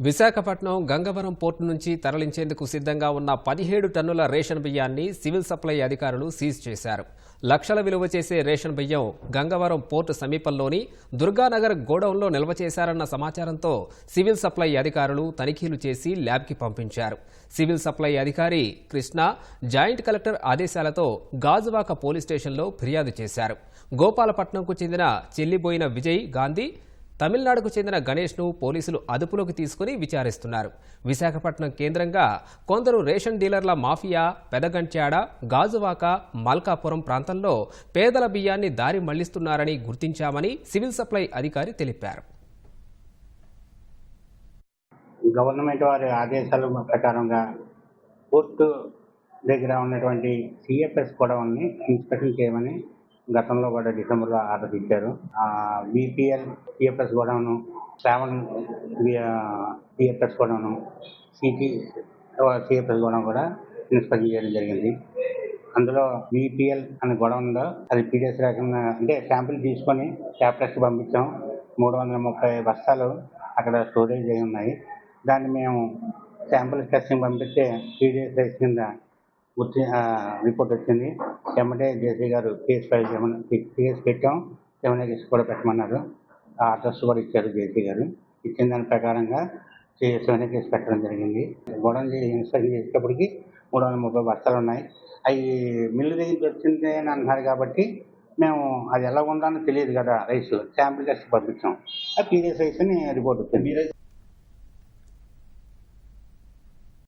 Visakhapatnam Gangavaram port నుంచి తరలించేందుకు సిద్ధంగా ఉన్న పదిహేడు టన్నుల రేషన్ బియ్యాన్ని సివిల్ సప్లై అధికారులు సీజ్ చేశారు. లక్షల విలువ చేసే రేషన్ బియ్యం గంగవరం పోర్టు సమీపంలోని దుర్గానగర్ గోడౌన్లో నిల్వ చేశారన్న సమాచారంతో సివిల్ సప్లై అధికారులు తనిఖీలు చేసి ల్యాబ్కి పంపించారు. సివిల్ సప్లై అధికారి కృష్ణ జాయింట్ కలెక్టర్ ఆదేశాలతో గాజువాక పోలీస్ స్టేషన్లో ఫిర్యాదు చేశారు. గోపాలపట్నంకు చెందిన చెల్లిబోయిన విజయ్ గాంధీ తమిళనాడుకు చెందిన గణేష్ను పోలీసులు అదుపులోకి తీసుకుని విచారిస్తున్నారు. విశాఖపట్నం కేంద్రంగా కొందరు రేషన్ డీలర్ల మాఫియా పెదగంట్యాడ గాజువాక మల్కాపురం ప్రాంతంలో పేదల బియ్యాన్ని దారి మళ్ళిస్తున్నారని గుర్తించామని సివిల్ సప్లై అధికారి తెలిపారు. గవర్నమెంట్ వారి ఆదేశాల ప్రకారంగా పోర్టు దగ్గర ఉన్నటువంటి సిఎఫ్ఎస్ గొడవల్ని ఇన్స్పెక్షన్ చేయమని గతంలో కూడా డిసెంబర్లో ఆర్డర్ ఇచ్చారు. BPL PFS godown seven PFS గొడవను city CFS గొడవ కూడా ఇన్స్పెక్ట్ చేయడం జరిగింది. అందులో బీపీఎల్ అనే గొడవ ఉందో అది పీడిఎస్ రకంగా అంటే శాంపిల్ తీసుకొని క్యాప్టెస్కి పంపించాం. మూడు వందల ముప్పై బస్తాలు అక్కడ స్టోరేజ్ అయి ఉన్నాయి. దాన్ని మేము శాంపుల్ టెస్టింగ్ పంపిస్తే పీడిఎస్ రైస్ కింద గుర్తి రిపోర్ట్ వచ్చింది. ఎమ్మటే జేసీ గారు కేసు ఫైల్ చేయమని కేసు పెట్టాం. సెవెన్ కేసు కూడా పెట్టమన్నారు. ఆ అడ్రస్ కూడా ఇచ్చారు జేసీ గారు. ఇచ్చిన దాని ప్రకారంగా సెవెన్ కేసు పెట్టడం జరిగింది. గొడవ ఇన్స్పెక్షన్ చేసేటప్పటికి మూడు వందల ముప్పై బస్తాలు ఉన్నాయి. అవి మిల్లు దగ్గరికి వచ్చింది అని అంటున్నారు కాబట్టి మేము అది ఎలా ఉందో తెలియదు కదా రైస్. శాంపుల్ టెస్ట్ పంపించాం. ఆ పీరియస్ రైస్ అని రిపోర్ట్ వచ్చింది.